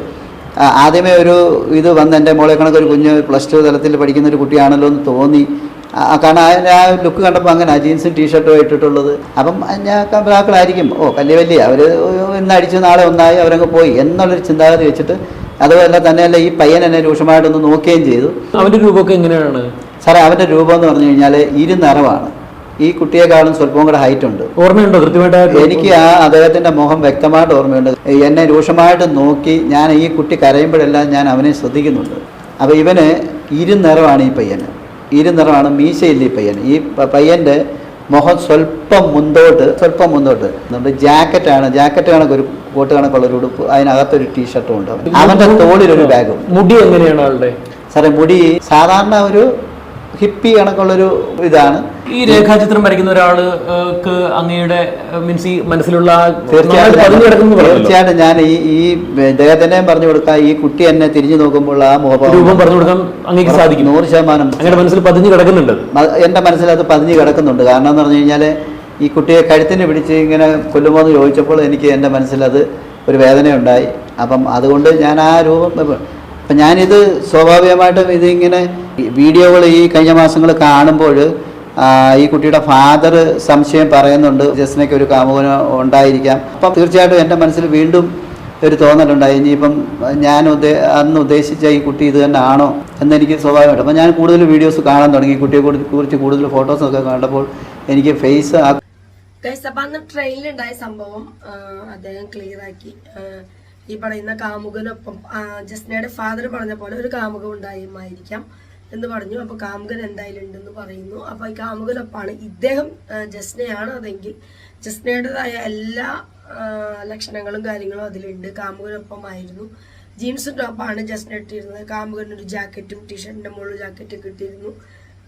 ആദ്യമേ ഒരു ഇത് വന്ന് എന്റെ മോളെ കണക്ക് ഒരു കുഞ്ഞ് പ്ലസ് ടു തലത്തിൽ പഠിക്കുന്ന ഒരു കുട്ടിയാണല്ലോ എന്ന് തോന്നി കാരണം ആ ലുക്ക് കണ്ടപ്പോൾ അങ്ങനെ ജീൻസും ടീഷർട്ടും ഇട്ടിട്ടുള്ളത് അപ്പം ഞാൻ കമ്പിളാക്കളായിരിക്കും ഓ വലിയ വലിയ അവർ ഇന്ന് അടിച്ചു നാളെ ഒന്നായി അവരങ്ങ് പോയി എന്നുള്ളൊരു ചിന്താഗതി വെച്ചിട്ട് അതുപോലെ തന്നെയല്ല ഈ പയ്യൻ എന്നെ രൂക്ഷമായിട്ടൊന്ന് നോക്കുകയും ചെയ്തു. അവന്റെ രൂപമൊക്കെ എങ്ങനെയാണ്? സാറേ അവന്റെ രൂപം എന്ന് പറഞ്ഞു കഴിഞ്ഞാൽ ഇരുനിറവാണ് ഈ കുട്ടിയെക്കാളും സ്വല്പം കൂടെ ഹൈറ്റ് ഉണ്ട്. ഓർമ്മയുണ്ടോ? കൃത്യമായിട്ട് എനിക്ക് ആ അദ്ദേഹത്തിന്റെ മുഖം വ്യക്തമായിട്ട് ഓർമ്മയുണ്ട്. എന്നെ രൂക്ഷമായിട്ട് നോക്കി ഞാൻ ഈ കുട്ടി കരയുമ്പോഴെല്ലാം ഞാൻ അവനെ ശ്രദ്ധിക്കുന്നുണ്ട്. അപ്പോൾ ഇവന് ഇരുനിറമാണ് ഈ പയ്യന്. ഇരുനിറമാണ് മീശയില്ല ഈ പയ്യൻ ഈ പയ്യന്റെ മുഖം സ്വല്പം മുന്തോട്ട് സ്വല്പം മുന്തോട്ട് നമ്മുടെ ജാക്കറ്റാണ് ജാക്കറ്റ് കണക്ക് ഒരു കോട്ട് കണക്കുള്ള ഒരു ഉടുപ്പ്. അതിനകത്തൊരു ടീഷർട്ടും ഉണ്ട്. അവന്റെ തോളിലൊരു ബാഗും. മുടി എങ്ങനെയാണ് ആളുടെ? സാറേ മുടി സാധാരണ ഒരു ഹിപ്പി കണക്കുള്ളൊരു ഇതാണ്. ഈ രേഖാചിത്രം വരയ്ക്കുന്ന ഒരാൾക്ക് അങ്ങയുടെ മീൻസ് ഈ മനസ്സിലുള്ള തീർച്ചയായിട്ടും. തീർച്ചയായിട്ടും ഞാൻ ഈ ഈ ഇദ്ദേഹത്തിനെ പറഞ്ഞു കൊടുക്കാം ഈ കുട്ടി എന്നെ തിരിഞ്ഞു നോക്കുമ്പോൾ ആ രൂപം പറഞ്ഞു കൊടുക്കാൻ അങ്ങേക്ക് സാധിക്കും. നൂറ് ശതമാനം അങ്ങയുടെ മനസ്സിൽ പതിഞ്ഞു കിടക്കുന്നുണ്ട്. എന്റെ എന്റെ മനസ്സിൽ അത് പതിഞ്ഞ് കിടക്കുന്നുണ്ട്. കാരണം എന്ന് പറഞ്ഞു കഴിഞ്ഞാൽ ഈ കുട്ടിയെ കഴുത്തിന് പിടിച്ച് ഇങ്ങനെ കൊല്ലുമോ എന്ന് ചോദിച്ചപ്പോൾ എനിക്ക് എന്റെ മനസ്സിലത് ഒരു വേദനയുണ്ടായി. അപ്പം അതുകൊണ്ട് ഞാൻ ആ രൂപം അപ്പം ഞാനിത് സ്വാഭാവികമായിട്ടും ഇതിങ്ങനെ വീഡിയോകൾ ഈ കഴിഞ്ഞ മാസങ്ങൾ കാണുമ്പോൾ ഈ കുട്ടിയുടെ ഫാദർ സംശയം പറയുന്നുണ്ട് ജസ്നയ്ക്ക് ഒരു കാമുകന് ഉണ്ടായിരിക്കാം. അപ്പം തീർച്ചയായിട്ടും എന്റെ മനസ്സിൽ വീണ്ടും ഒരു തോന്നലുണ്ടായി. ഇനിയിപ്പം ഞാൻ ഉദ്ദേ അന്ന് ഉദ്ദേശിച്ച ഈ കുട്ടി ഇത് തന്നെ ആണോ എന്നെനിക്ക് സ്വാഭാവികമായിട്ട്. അപ്പം ഞാൻ കൂടുതൽ വീഡിയോസ് കാണാൻ തുടങ്ങി. കുട്ടിയെ കുറി- കുറിച്ച് കൂടുതൽ ഫോട്ടോസൊക്കെ കണ്ടപ്പോൾ എനിക്ക് ഫേസ് ആ ഗൈസ് അപ്പൊ അന്ന് ട്രെയിനിലുണ്ടായ സംഭവം അദ്ദേഹം ക്ലിയർ ആക്കി. ഈ പറയുന്ന കാമുകനൊപ്പം ജസ്നയുടെ ഫാദർ പറഞ്ഞ പോലെ ഒരു കാമുകൻ ഉണ്ടായിരിക്കാം എന്ന് പറഞ്ഞു. അപ്പൊ കാമുകൻ എന്തായാലും ഉണ്ടെന്ന് പറയുന്നു. അപ്പൊ ഈ കാമുകനൊപ്പാണ് ഇദ്ദേഹം ജസ്നയാണ്. അതെങ്കിൽ ജസ്നയുടേതായ എല്ലാ ലക്ഷണങ്ങളും കാര്യങ്ങളും അതിലുണ്ട്. കാമുകനൊപ്പമായിരുന്നു. ജീൻസും ടോപ്പാണ് ജസ്ന ഇട്ടിരുന്നത്. കാമുകൻ ഒരു ജാക്കറ്റും ടീഷർട്ടിന്റെ മുകളിൽ ജാക്കറ്റൊക്കെ ഇട്ടിരുന്നു.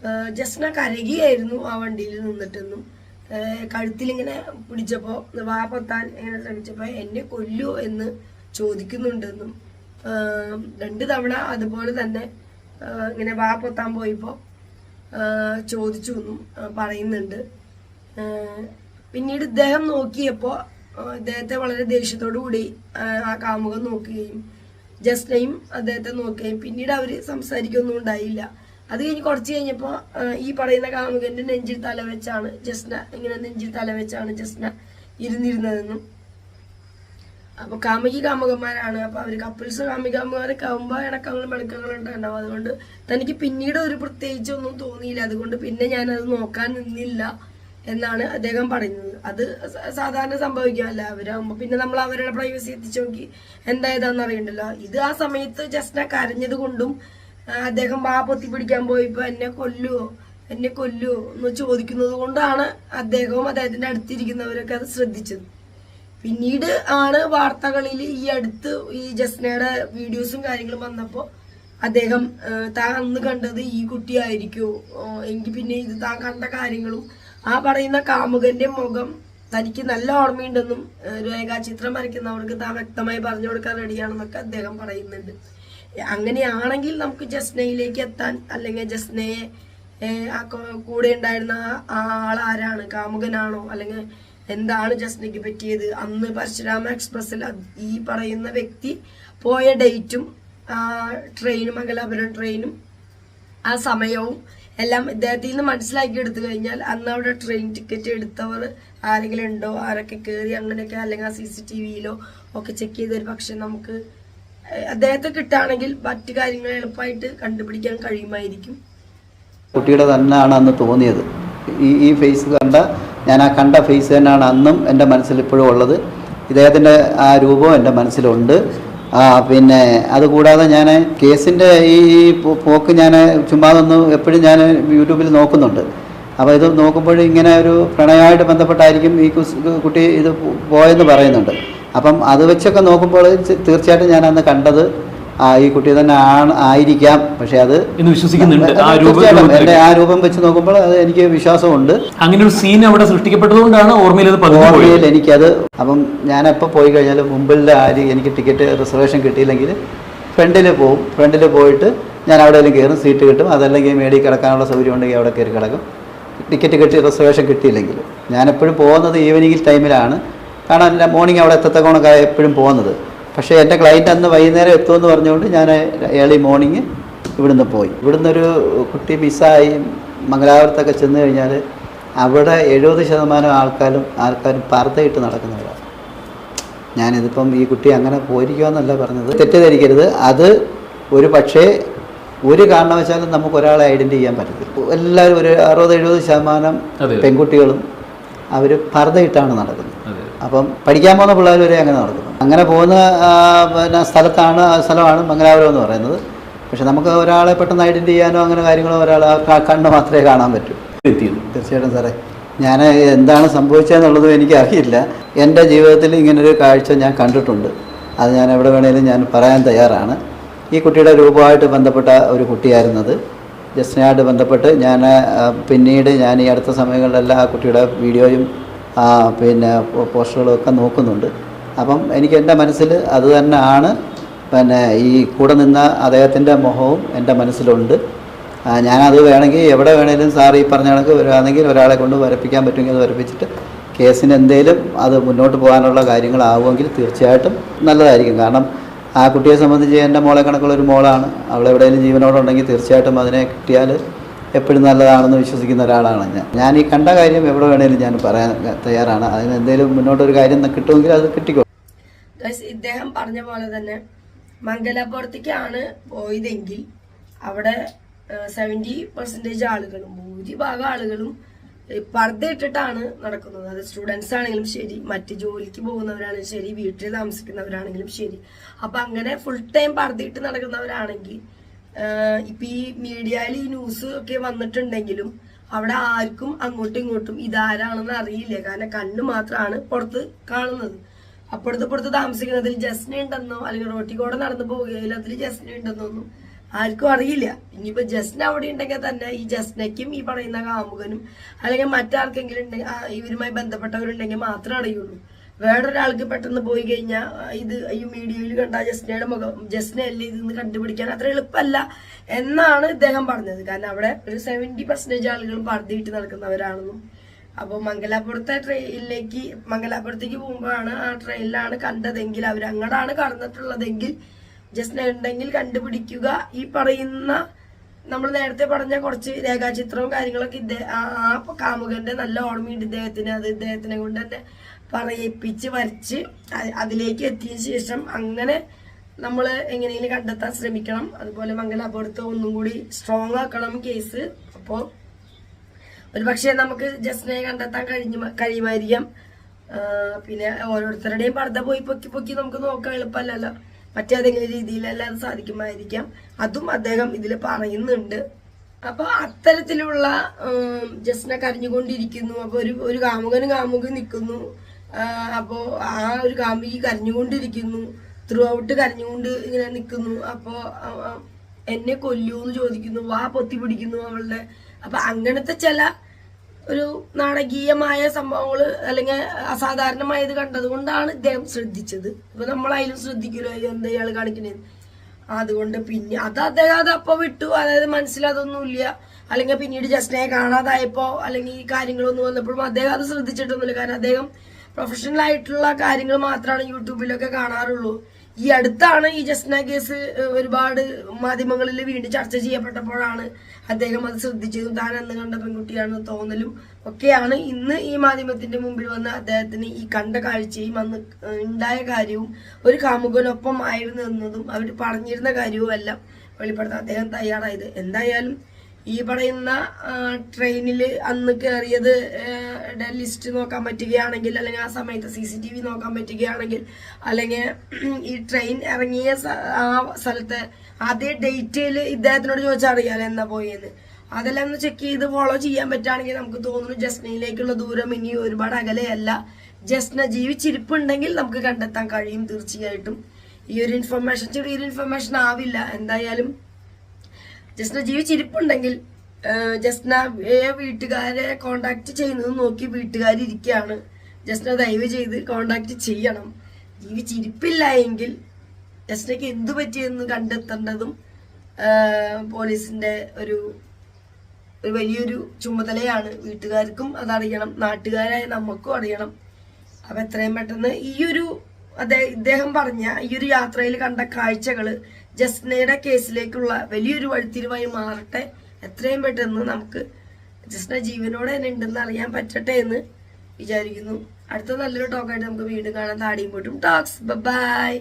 ആ, ജസ്ന കരകിയായിരുന്നു ആ വണ്ടിയിൽ നിന്നിട്ടെന്നും. കഴുത്തിലിങ്ങനെ പിടിച്ചപ്പോൾ വാ പൊത്താൻ ഇങ്ങനെ ശ്രമിച്ചപ്പോൾ എന്നെ കൊല്ലൂ എന്ന് ചോദിക്കുന്നുണ്ടെന്നും രണ്ടു തവണ അതുപോലെ തന്നെ ഇങ്ങനെ വാ പൊത്താൻ പോയപ്പോൾ ചോദിച്ചു എന്നും പറയുന്നുണ്ട്. പിന്നീട് ഇദ്ദേഹം നോക്കിയപ്പോൾ അദ്ദേഹത്തെ വളരെ ദേഷ്യത്തോടു കൂടി ആ, കാമുകം നോക്കുകയും ജസ്നയും അദ്ദേഹത്തെ നോക്കുകയും പിന്നീട് അവർ സംസാരിക്കൊന്നും ഉണ്ടായില്ല. അത് കഴിഞ്ഞ് കുറച്ച് കഴിഞ്ഞപ്പോൾ ഈ പറയുന്ന കാമുകന്റെ നെഞ്ചിൽ തല വെച്ചാണ് ജസ്ന ഇങ്ങനെ നെഞ്ചിൽ തല വെച്ചാണ് ജസ്ന ഇരുന്നിരുന്നതെന്നും അപ്പൊ കാമുകി കാമുകന്മാരാണ്. അപ്പൊ അവർ കപ്പിൾസ് കാമികാമുകാരൊക്കെ ആകുമ്പോ ഇണക്കങ്ങളും പിണക്കങ്ങളും ഉണ്ടാവും. അതുകൊണ്ട് തനിക്ക് പിന്നീട് ഒരു പ്രത്യേകിച്ച് ഒന്നും തോന്നിയില്ല. അതുകൊണ്ട് പിന്നെ ഞാൻ അത് നോക്കാൻ നിന്നില്ല എന്നാണ് അദ്ദേഹം പറയുന്നത്. അത് സാധാരണ സംഭവിക്കാമല്ല അവരാകുമ്പോ പിന്നെ നമ്മൾ അവരുടെ പ്രൈവസി എത്തിച്ചു നോക്കി എന്തായതാന്ന് അറിയണ്ടല്ലോ. ഇത് ആ സമയത്ത് ജസ്ന കരഞ്ഞത് കൊണ്ടും അദ്ദേഹം വാ പൊത്തി പിടിക്കാൻ പോയിപ്പോ എന്നെ കൊല്ലുവോ എന്നെ കൊല്ലുവോ എന്ന് ചോദിക്കുന്നത് കൊണ്ടാണ് അദ്ദേഹവും അദ്ദേഹത്തിന്റെ അടുത്തിരിക്കുന്നവരൊക്കെ അത് ശ്രദ്ധിച്ചത്. പിന്നീട് ആണ് വാർത്തകളിൽ ഈ അടുത്ത് ഈ ജസ്നയുടെ വീഡിയോസും കാര്യങ്ങളും വന്നപ്പോൾ അദ്ദേഹം താൻ അന്ന് കണ്ടത് ഈ കുട്ടിയായിരിക്കും? എങ്കിൽ പിന്നെ ഇത് താൻ കണ്ട കാര്യങ്ങളും ആ പറയുന്ന കാമുകന്റെ മുഖം തനിക്ക് നല്ല ഓർമ്മയുണ്ടെന്നും രേഖാചിത്രം വരയ്ക്കുന്നവർക്ക് താൻ വ്യക്തമായി പറഞ്ഞു കൊടുക്കാൻ റെഡിയാണെന്നൊക്കെ അദ്ദേഹം പറയുന്നുണ്ട്. അങ്ങനെയാണെങ്കിൽ നമുക്ക് ജസ്നയിലേക്ക് എത്താൻ അല്ലെങ്കിൽ ജസ്നയെ കൂടെ ഉണ്ടായിരുന്ന ആ ആൾ ആരാണ് കാമുകനാണോ? അല്ലെങ്കിൽ എന്താണ് ജസ്നയ്ക്ക് പറ്റിയത് അന്ന് പരശുരാമ എക്സ്പ്രസ്സിൽ ഈ പറയുന്ന വ്യക്തി പോയ ഡേറ്റും ട്രെയിനും മംഗലാപുരം ട്രെയിനും ആ സമയവും എല്ലാം ഇദ്ദേഹത്തിൽ നിന്ന് മനസ്സിലാക്കി എടുത്തു കഴിഞ്ഞാൽ അന്ന് അവിടെ ട്രെയിൻ ടിക്കറ്റ് എടുത്തവർ ആരെങ്കിലും ഉണ്ടോ? ആരൊക്കെ കയറി അങ്ങനെയൊക്കെ അല്ലെങ്കിൽ ആ സി സി ടി വിയിലോ ഒക്കെ ചെക്ക് ചെയ്ത് ഒരു പക്ഷെ നമുക്ക് അദ്ദേഹത്തെ കിട്ടുകയാണെങ്കിൽ മറ്റു കാര്യങ്ങൾ എളുപ്പമായിട്ട് കണ്ടുപിടിക്കാൻ കഴിയുമായിരിക്കും. കുട്ടിയുടെ തന്നെയാണ് അന്ന് തോന്നിയത്. ഈ ഈ ഫേസ് കണ്ട ഞാൻ ആ കണ്ട ഫേസ് തന്നെയാണ് അന്നും എന്റെ മനസ്സിൽ ഇപ്പോഴും ഉള്ളത്. ഇദ്ദേഹത്തിന്റെ ആ രൂപവും എന്റെ മനസ്സിലുണ്ട്. പിന്നെ അതുകൂടാതെ ഞാൻ കേസിന്റെ ഈ പോക്ക് ഞാൻ ചുമ്മാതൊന്നും എപ്പോഴും ഞാൻ യൂട്യൂബിൽ നോക്കുന്നുണ്ട്. അപ്പോൾ ഇത് നോക്കുമ്പോൾ ഇങ്ങനെ ഒരു പ്രണയമായിട്ട് ബന്ധപ്പെട്ടായിരിക്കും ഈ കുട്ടി ഇത് പോയെന്ന് പറയുന്നുണ്ട്. അപ്പം അത് വെച്ചൊക്കെ നോക്കുമ്പോൾ തീർച്ചയായിട്ടും ഞാൻ അന്ന് കണ്ടത് ഈ കുട്ടി തന്നെ ആണ് ആയിരിക്കാം. പക്ഷെ അത് എന്ന് വിശ്വസിക്കുന്നുണ്ട്. ആ. എന്റെ ആ രൂപം വെച്ച് നോക്കുമ്പോൾ അത് എനിക്ക് വിശ്വാസമുണ്ട്. അങ്ങനെ ഒരു സീൻ അവിടെ സൃഷ്ടിക്കപ്പെട്ടതുകൊണ്ടാണ് ഓർമ്മയിൽ ഓർമ്മയിൽ എനിക്കത് അപ്പം ഞാൻ എപ്പോൾ പോയി കഴിഞ്ഞാൽ മുമ്പിലെ ആര് എനിക്ക് ടിക്കറ്റ് റിസർവേഷൻ കിട്ടിയില്ലെങ്കിൽ ഫ്രണ്ടിൽ പോവും. ഫ്രണ്ടിൽ പോയിട്ട് ഞാൻ എവിടെയെങ്കിലും കയറും സീറ്റ് കിട്ടും. അതല്ലെങ്കിൽ മേടി കിടക്കാനുള്ള സൗകര്യം ഉണ്ടെങ്കിൽ അവിടെ കയറി കിടക്കും. ടിക്കറ്റ് കിട്ടി റിസർവേഷൻ കിട്ടിയില്ലെങ്കിൽ. ഞാൻ എപ്പോഴും പോകുന്നത് ഈവനിങ്ങിൽ ടൈമിലാണ് കാരണം മോർണിംഗ് അവിടെ എത്തത്തക്കോണൊക്കെ എപ്പോഴും പോകുന്നത്. പക്ഷേ എന്റെ ക്ലയന്റ് അന്ന് വൈകുന്നേരം എത്തുമെന്ന് പറഞ്ഞുകൊണ്ട് ഞാൻ ഏർലി മോർണിംഗ് ഇവിടുന്ന് പോയി. ഇവിടുന്ന് ഒരു കുട്ടി മിസ്സായി മംഗലാപുരത്തൊക്കെ ചെന്ന് കഴിഞ്ഞാൽ അവിടെ എഴുപത് ശതമാനം ആൾക്കാരും ആൾക്കാരും പർദ്ദയിട്ട് നടക്കുന്നവരാണ് ഞാനിതിപ്പം ഈ കുട്ടി അങ്ങനെ പോയിരിക്കുമെന്നല്ല പറഞ്ഞത്. തെറ്റിദ്ധരിക്കരുത്. അത് ഒരു പക്ഷേ ഒരു കാരണവശാലും നമുക്ക് ഒരാളെ ഐഡന്റി ചെയ്യാൻ പറ്റത്തില്ല. എല്ലാവരും ഒരു അറുപത് എഴുപത് ശതമാനം. പെൺകുട്ടികളും അവർ പർദ്ദയിട്ടാണ് നടക്കുന്നത്. അപ്പം പഠിക്കാൻ പോകുന്ന പിള്ളേർ വരെ അങ്ങനെ നടക്കുന്നു. അങ്ങനെ പോകുന്ന പിന്നെ സ്ഥലത്താണ് ആ സ്ഥലമാണ് മംഗലാപുരം എന്ന് പറയുന്നത്. പക്ഷെ നമുക്ക് ഒരാളെ പെട്ടെന്ന് ഐഡന്റി ചെയ്യാനോ അങ്ങനെ കാര്യങ്ങളോ ഒരാളെ കണ്ണ് മാത്രമേ കാണാൻ പറ്റൂ. തീർച്ചയായിട്ടും സാറേ. ഞാൻ എന്താണ് സംഭവിച്ചതെന്നുള്ളതും എനിക്കറിയില്ല. എന്റെ ജീവിതത്തിൽ ഇങ്ങനൊരു കാഴ്ച ഞാൻ കണ്ടിട്ടുണ്ട്. അത് ഞാൻ എവിടെ വേണേലും ഞാൻ പറയാൻ തയ്യാറാണ്. ഈ കുട്ടിയുടെ രൂപമായിട്ട് ബന്ധപ്പെട്ട ഒരു കുട്ടിയായിരുന്നത്. ജസ്നയായിട്ട് ബന്ധപ്പെട്ട് ഞാൻ പിന്നീട് ഞാൻ ഈ അടുത്ത സമയങ്ങളിലെല്ലാം ആ കുട്ടിയുടെ വീഡിയോയും പിന്നെ പോസ്റ്ററുകളൊക്കെ പോസ്റ്ററുകളും നോക്കുന്നുണ്ട്. അപ്പം എനിക്ക് എന്റെ മനസ്സിൽ അത് തന്നെയാണ്. പിന്നെ ഈ കൂടെ നിന്ന അദ്ദേഹത്തിന്റെ മുഖവും എന്റെ മനസ്സിലുണ്ട്. ഞാനത് വേണമെങ്കിൽ എവിടെ വേണേലും സാർ ഈ പറഞ്ഞ കണക്ക് വരുവാണെങ്കിൽ ഒരാളെ കൊണ്ട് വരപ്പിക്കാൻ പറ്റുമെങ്കിൽ അത് വരപ്പിച്ചിട്ട് കേസിന് എന്തേലും അത് മുന്നോട്ട് പോകാനുള്ള കാര്യങ്ങളാവുമെങ്കിൽ തീർച്ചയായിട്ടും നല്ലതായിരിക്കും. കാരണം ആ കുട്ടിയെ സംബന്ധിച്ച് എന്റെ മോളെ കണക്കുള്ള ഒരു മോളാണ്. അവളെവിടെയെങ്കിലും ജീവനോടുണ്ടെങ്കിൽ തീർച്ചയായിട്ടും അതിനെ കിട്ടിയാൽ എപ്പോഴും നല്ലതാണെന്ന് വിശ്വസിക്കുന്ന ഒരാളാണ് ഞാൻ. ഞാൻ ഈ കണ്ട കാര്യം എവിടെ വേണേലും ഞാൻ പറയാൻ തയ്യാറാണ്. അതിന് എന്തെങ്കിലും മുന്നോട്ടൊരു കാര്യം കിട്ടുമെങ്കിൽ അത് കിട്ടിക്കോ. ഇദ്ദേഹം പറഞ്ഞ പോലെ തന്നെ മംഗലാപുരത്തേക്കാണ് പോയതെങ്കിൽ അവിടെ സെവന്റി പെർസെന്റേജ് ആളുകളും ഭൂരിഭാഗം ആളുകളും പർദ്ധ ഇട്ടിട്ടാണ് നടക്കുന്നത്. അത് സ്റ്റുഡൻസ് ആണെങ്കിലും ശരി മറ്റ് ജോലിക്ക് പോകുന്നവരാണെങ്കിലും ശരി വീട്ടിൽ താമസിക്കുന്നവരാണെങ്കിലും ശരി. അപ്പൊ അങ്ങനെ ഫുൾ ടൈം പർദ്ദയിട്ട് നടക്കുന്നവരാണെങ്കിൽ ആഹ് ഇപ്പൊ ഈ മീഡിയയിൽ ഈ ന്യൂസ് ഒക്കെ വന്നിട്ടുണ്ടെങ്കിലും അവിടെ ആർക്കും അങ്ങോട്ടും ഇങ്ങോട്ടും ഇതാരാണെന്ന് അറിയില്ല. കാരണം കണ്ണ് മാത്രമാണ് പുറത്ത് കാണുന്നത്. അപ്പുറത്ത് പുറത്ത് താമസിക്കുന്നതിൽ ജസ്ന ഉണ്ടെന്നോ അല്ലെങ്കിൽ റോട്ടി കൂടെ നടന്നു പോവുകയില്ല അതിൽ ജസ്ന ഉണ്ടെന്നോ ഒന്നും ആർക്കും അറിയില്ല. ഇനിയിപ്പോ ജസ്ന അവിടെ ഉണ്ടെങ്കിൽ തന്നെ ഈ ജസ്നയ്ക്കും ഈ പറയുന്ന കാമുകനും അല്ലെങ്കിൽ മറ്റാർക്കെങ്കിലും ഇവരുമായി ബന്ധപ്പെട്ടവരുണ്ടെങ്കിൽ മാത്രമേ അറിയുള്ളൂ. വേറൊരാൾക്ക് പെട്ടെന്ന് പോയി കഴിഞ്ഞാൽ ഇത് ഈ മീഡിയയിൽ കണ്ട ജസ്നയുടെ മുഖം ജസ്ന അല്ലേ ഇതെന്ന് കണ്ടുപിടിക്കാൻ അത്ര എളുപ്പമല്ല എന്നാണ് ഇദ്ദേഹം പറഞ്ഞത്. കാരണം അവിടെ ഒരു സെവന്റി പെർസെന്റേജ് ആളുകളും പർദ്ദയിട്ട് നടക്കുന്നവരാണെന്നും. അപ്പോൾ മംഗലാപുരത്തെ ട്രെയിനിലേക്ക് മംഗലാപുരത്തേക്ക് പോകുമ്പോഴാണ് ആ ട്രെയിനിലാണ് കണ്ടതെങ്കിൽ അവർ അങ്ങോട്ടാണ് കടന്നിട്ടുള്ളതെങ്കിൽ ജസ്ന ഉണ്ടെങ്കിൽ കണ്ടുപിടിക്കുക. ഈ പറയുന്ന നമ്മൾ നേരത്തെ പറഞ്ഞ കുറച്ച് രേഖാചിത്രവും കാര്യങ്ങളൊക്കെ ഇദ്ദേഹം ആ കാമുകന്റെ നല്ല ഓർമ്മയുണ്ട് ഇദ്ദേഹത്തിന്. അത് ഇദ്ദേഹത്തിനെ കൊണ്ട് തന്നെ പറയിപ്പിച്ച് വരച്ച് അതിലേക്ക് എത്തിയ ശേഷം അങ്ങനെ നമ്മൾ എങ്ങനെയെങ്കിലും കണ്ടെത്താൻ ശ്രമിക്കണം. അതുപോലെ മംഗലാപുരത്ത് ഒന്നും കൂടി സ്ട്രോങ് ആക്കണം കേസ് അപ്പോൾ ഒരു പക്ഷേ നമുക്ക് ജസ്റ്റിനെ കണ്ടെത്താൻ കഴിഞ്ഞു കഴിയുമായിരിക്കാം. പിന്നെ ഓരോരുത്തരുടെയും പർദ്ദ പോയി പൊക്കി പൊക്കി നമുക്ക് നോക്കാൻ എളുപ്പമല്ലല്ലോ. മറ്റേതെങ്കിലും രീതിയിലല്ലാതെ സാധിക്കുമായിരിക്കാം. അതും അദ്ദേഹം ഇതിൽ പറയുന്നുണ്ട്. അപ്പോൾ അത്തരത്തിലുള്ള ജസ്റ്റിനെ കരഞ്ഞുകൊണ്ടിരിക്കുന്നു. അപ്പോൾ ഒരു ഒരു കാമുകനും കാമുകൻ നിൽക്കുന്നു. ആ, അപ്പോ ആ ഒരു കാമുകി കരഞ്ഞുകൊണ്ടിരിക്കുന്നു. ത്രൂ ഔട്ട് കരഞ്ഞുകൊണ്ട് ഇങ്ങനെ നിൽക്കുന്നു അപ്പോ എന്നെ കൊല്ലൂ എന്നെ ചോദിക്കുന്നു. വാ പൊത്തി പിടിക്കുന്നു അവളുടെ. അപ്പൊ അങ്ങനത്തെ ചില ഒരു നാടകീയമായ സംഭവങ്ങൾ അല്ലെങ്കിൽ അസാധാരണമായത് കണ്ടതുകൊണ്ടാണ് ഇദ്ദേഹം ശ്രദ്ധിച്ചത്. ഇപ്പൊ നമ്മളതിലും ശ്രദ്ധിക്കുമല്ലോ അയ്യോ എന്താ ഇയാൾ കാണിക്കണേ? അതുകൊണ്ട് പിന്നെ അത് അദ്ദേഹം അത് അപ്പൊ വിട്ടു. അതായത് മനസ്സിലതൊന്നുമില്ല അല്ലെങ്കിൽ പിന്നീട് ജസ്റ്റിനെ കാണാതായപ്പോ അല്ലെങ്കിൽ ഈ കാര്യങ്ങളൊന്നും വന്നപ്പോഴും അദ്ദേഹം അത് ശ്രദ്ധിച്ചിട്ടൊന്നുമില്ല. കാരണം അദ്ദേഹം പ്രൊഫഷണൽ ആയിട്ടുള്ള കാര്യങ്ങൾ മാത്രമാണ് യൂട്യൂബിലൊക്കെ കാണാറുള്ളൂ. ഈ അടുത്താണ് ഈ ജസ്ന കേസ് ഒരുപാട് മാധ്യമങ്ങളിൽ വീണ്ടും ചർച്ച ചെയ്യപ്പെട്ടപ്പോഴാണ് അദ്ദേഹം അത് ശ്രദ്ധിച്ചതും താൻ അന്ന് കണ്ട പെൺകുട്ടിയാണെന്ന് തോന്നലും ഒക്കെയാണ്. ഇന്ന് ഈ മാധ്യമത്തിന്റെ മുമ്പിൽ വന്ന അദ്ദേഹത്തിന് ഈ കണ്ട കാഴ്ചയും അന്ന് ഉണ്ടായ കാര്യവും ഒരു കാമുകനൊപ്പം ആയിരുന്നു എന്നതും അവർ പറഞ്ഞിരുന്ന കാര്യവും എല്ലാം വെളിപ്പെടുത്താൻ അദ്ദേഹം തയ്യാറായത്. എന്തായാലും ഈ പറയുന്ന ട്രെയിനിൽ അന്ന് കയറിയത് ലിസ്റ്റ് നോക്കാൻ പറ്റുകയാണെങ്കിൽ അല്ലെങ്കിൽ ആ സമയത്ത് സി സി ടി വി നോക്കാൻ പറ്റുകയാണെങ്കിൽ അല്ലെങ്കിൽ ഈ ട്രെയിൻ ഇറങ്ങിയ ആ സ്ഥലത്തെ അതേ ഡേറ്റിൽ ഇദ്ദേഹത്തിനോട് ചോദിച്ചാൽ അറിയാലോ എന്നാ പോയെന്ന്? അതെല്ലാം ഒന്ന് ചെക്ക് ചെയ്ത് ഫോളോ ചെയ്യാൻ പറ്റുകയാണെങ്കിൽ നമുക്ക് തോന്നുന്നു ജസ്നയിലേക്കുള്ള ദൂരം ഇനി ഒരുപാട് അകലെയല്ല. ജസ്ന ജീവിച്ചിരിപ്പുണ്ടെങ്കിൽ നമുക്ക് കണ്ടെത്താൻ കഴിയും തീർച്ചയായിട്ടും. ഈ ഒരു ഇൻഫർമേഷൻ ചെറിയൊരു ഇൻഫർമേഷൻ ആവില്ല. എന്തായാലും ജസ്ന ജീവിച്ചിരിപ്പുണ്ടെങ്കിൽ ജസ്ന വീട്ടുകാരെ കോണ്ടാക്ട് ചെയ്യുന്നത് നോക്കി വീട്ടുകാർ ഇരിക്കുകയാണ് ജസ്ന ദയവ് ചെയ്ത് കോണ്ടാക്ട് ചെയ്യണം. ജീവിച്ചിരിപ്പില്ല എങ്കിൽ ജസ്നയ്ക്ക് എന്തു പറ്റിയെന്ന് കണ്ടെത്തേണ്ടതും പോലീസിന്റെ ഒരു ഒരു വലിയൊരു ചുമതലയാണ്. വീട്ടുകാർക്കും അതറിയണം നാട്ടുകാരായ നമുക്കും അറിയണം. അപ്പൊ എത്രയും പെട്ടെന്ന് ഈ ഒരു അതെ ഇദ്ദേഹം പറഞ്ഞ ഈ ഒരു യാത്രയിൽ കണ്ട കാഴ്ചകൾ ജസ്നയുടെ കേസിലേക്കുള്ള വലിയൊരു വഴിത്തിരിവായി മാറട്ടെ. എത്രയും പെട്ടെന്ന് നമുക്ക് ജസ്ന ജീവനോടെ തന്നെ ഉണ്ടെന്ന് അറിയാൻ പറ്റട്ടെ എന്ന് വിചാരിക്കുന്നു. അടുത്ത നല്ലൊരു ടോക്കായിട്ട് നമുക്ക് വീണ്ടും കാണാൻ താടിയും പോട്ടും. Talks by